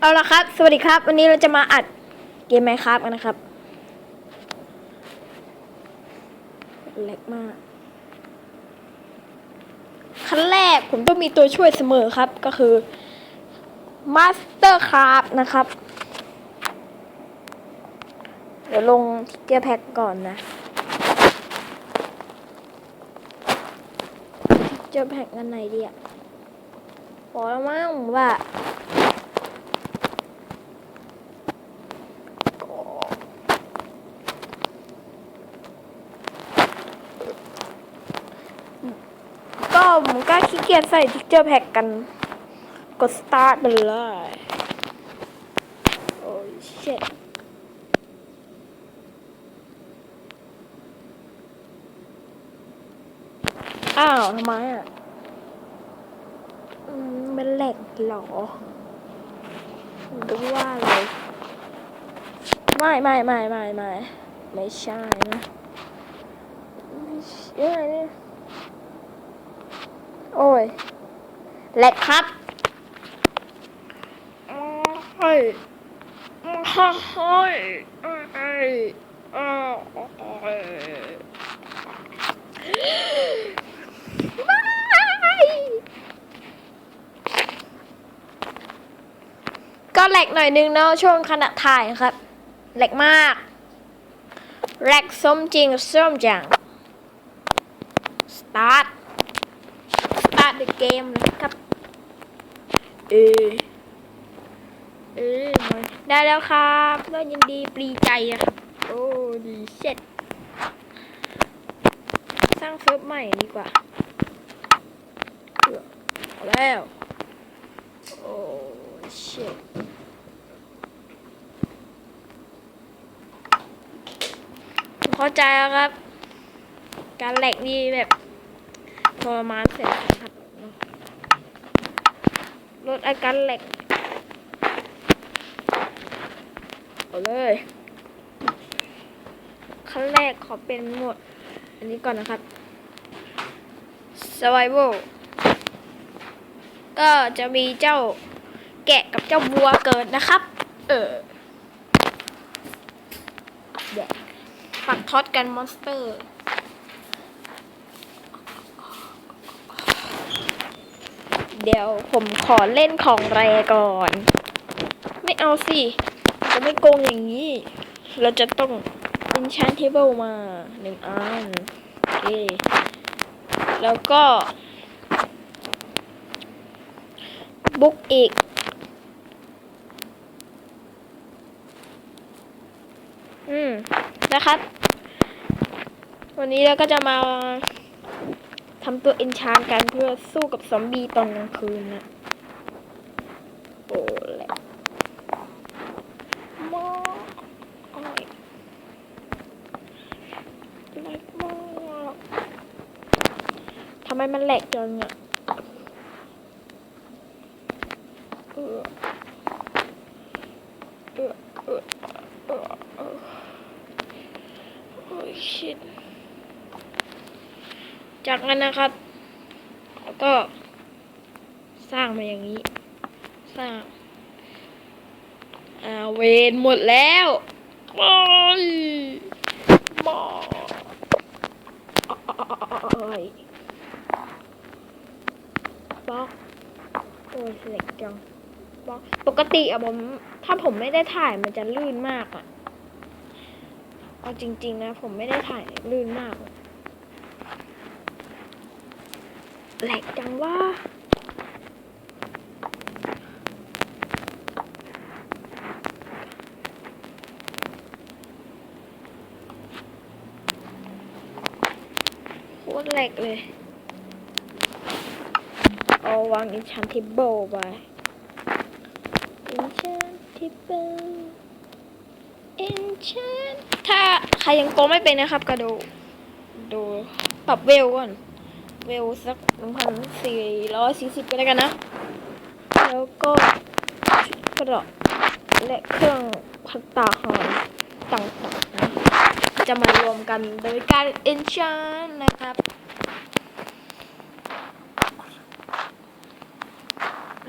เอาละครับ สวัสดีครับ วันนี้เราจะมาอัดเกมไมค์ครับกันนะครับเล็กมาก ขั้นแรกผมต้องมีตัวช่วยเสมอครับ ก็คือ Master Craft นะครับ เดี๋ยวลงเกียร์แพ็กก่อนนะเจอแพ็กกันไหนดีอะพอแล้วมั้งว่า ก็ผมก็ขี้เกียจใส่ทิกเจอร์แพ็กกัน กด start ไปเลย โอ้ย shit อ้าวทำไมอะอืมมันแหลกหรอหรือว่าอะไรไม่ไม่ไม่ไม่ไม่ไม่ใช่นะไม่ใช่เนี่ย โอ้ยแหลกครับโอ้ยโอ้ยโอ้ยโอ้ยไม่ก็แหลกหน่อยนึงเนาะช่วงขณะถ่ายครับแหลกมากแหลกส้มจริงส้มจัง start start the game นะครับ เออ เออมาได้แล้วครับก็ยินดีปรีใจอะครับ โอ้ดีเสร็จสร้างเซิร์ฟใหม่ดีกว่าเออเอาแล้ว โอ้เช็ดเข้าใจแล้วครับ การแหลกนี่แบบทรมานเสร็จครับ ลดอาการแหลกเอาเลยขั้นแรกขอเป็นหมด อันนี้ก่อนนะครับ survival ก็จะมีเจ้าแกะกับเจ้าวัวเกิดนะครับ เออแดกปักท็อตกันมอนสเตอร์ เดี๋ยวผมขอเล่นของแรก่อน ไม่เอาสิ จะไม่โกงอย่างนี้ เราจะต้อง enchantable มาหนึ่งอัน โอเค แล้วก็บุ๊กอีก อืม นะครับ วันนี้เราก็จะมาำตัว enchant ชานกันเพื่อสู้กับซอมบี้ตอนกลางคืนนะโอ้แหละมากโอ้ยแหลกมากทำไมมันแหลกจังอะเออเออเออเออเออโอ้ยชิต จากนั้นนะครับก็สร้างมาอย่างนี้ สร้างอาเวนหมดแล้วโอ้ยบอยบล็อกโอ้ยเล็กจังบล็อกปกติอะผม ถ้าผมไม่ได้ถ่ายมันจะลื่นมากอะเอาจริง ๆ นะ ผมไม่ได้ถ่ายลื่นมากอะ แหลกจังว่าโคตรแหลกเลย เอาวาง enchantable ไป enchantable enchant ถ้าใครยังโกไม่เป็นนะครับก็ดูดูปรับเวลก่อน เวลสักหนึ่งพันสี่ร้อยสี่สิบก็ได้กันนะ แล้วก็กระดาและเครื่องพักตาหอนต่างๆนะจะมารวมกันโดยการ enchant นะครับ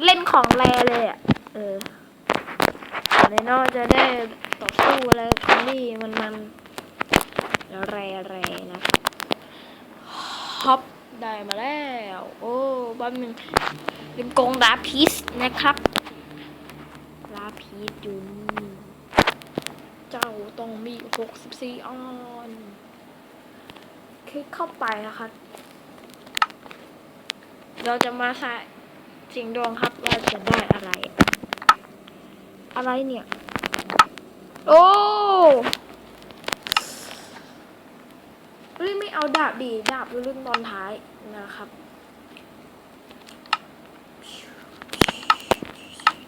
เล่นของแรเลยอะ เออเลยเนาะจะได้ต่อสู้อะไรนี่มันมันแรแรนะครับฮอป ได้มาแล้ว โอ้บ้านหนึ่งเป็นกรงดาพิสนะครับลาพิสอยู่นี่เจ้าต้องมีหกสิบสี่ออนคลิกเข้าไปนะครับเราจะมาใส่สิงดวงครับว่าจะได้อะไร อะไรเนี่ย โอ้ เฮ้ยไม่เอาดาบดีดาบรุ่นตอนท้ายนะครับ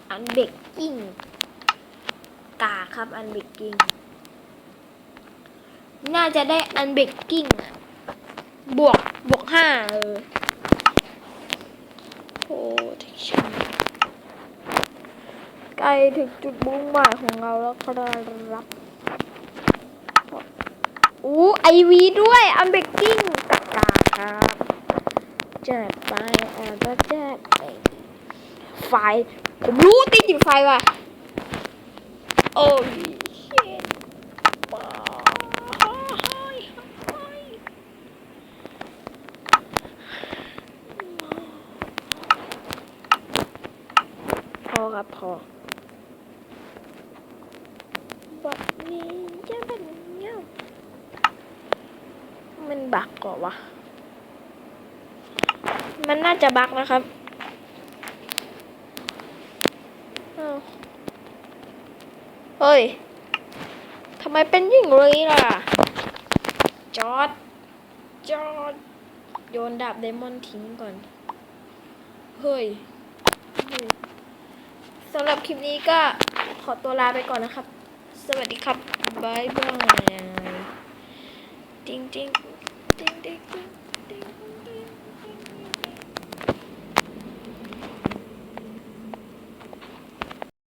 อันเบกกิ้งกาครับอันเบกกิ้งน่าจะได้อันเบกกิ้งบวกบวกห้าเออ protection ใกล้ถึงจุดมุ่งหมายของเราแล้วครับ อู้ไอวีด้วยอันเบกกิ้งกากาครับแจกไปอ่อนก็แจกไปไฟผมรู้ติดอยู่ไฟว่ะโอ้ยเชี่ยว้ายพอครับพอแบบนี้จะเป็นเงี้ยมัน บักก่อนวะ มันน่าจะบักนะครับเฮ้ย ทำไมเป็นอย่งนี้ล่ะ จอด จอด โยนดาบไดมอนทิ้งก่อน เฮ้ยสำหรับคลิปนี้ก็ขอตัวลาไปก่อนนะครับ สวัสดีครับ บายบายจริงจ ding, ding, ding.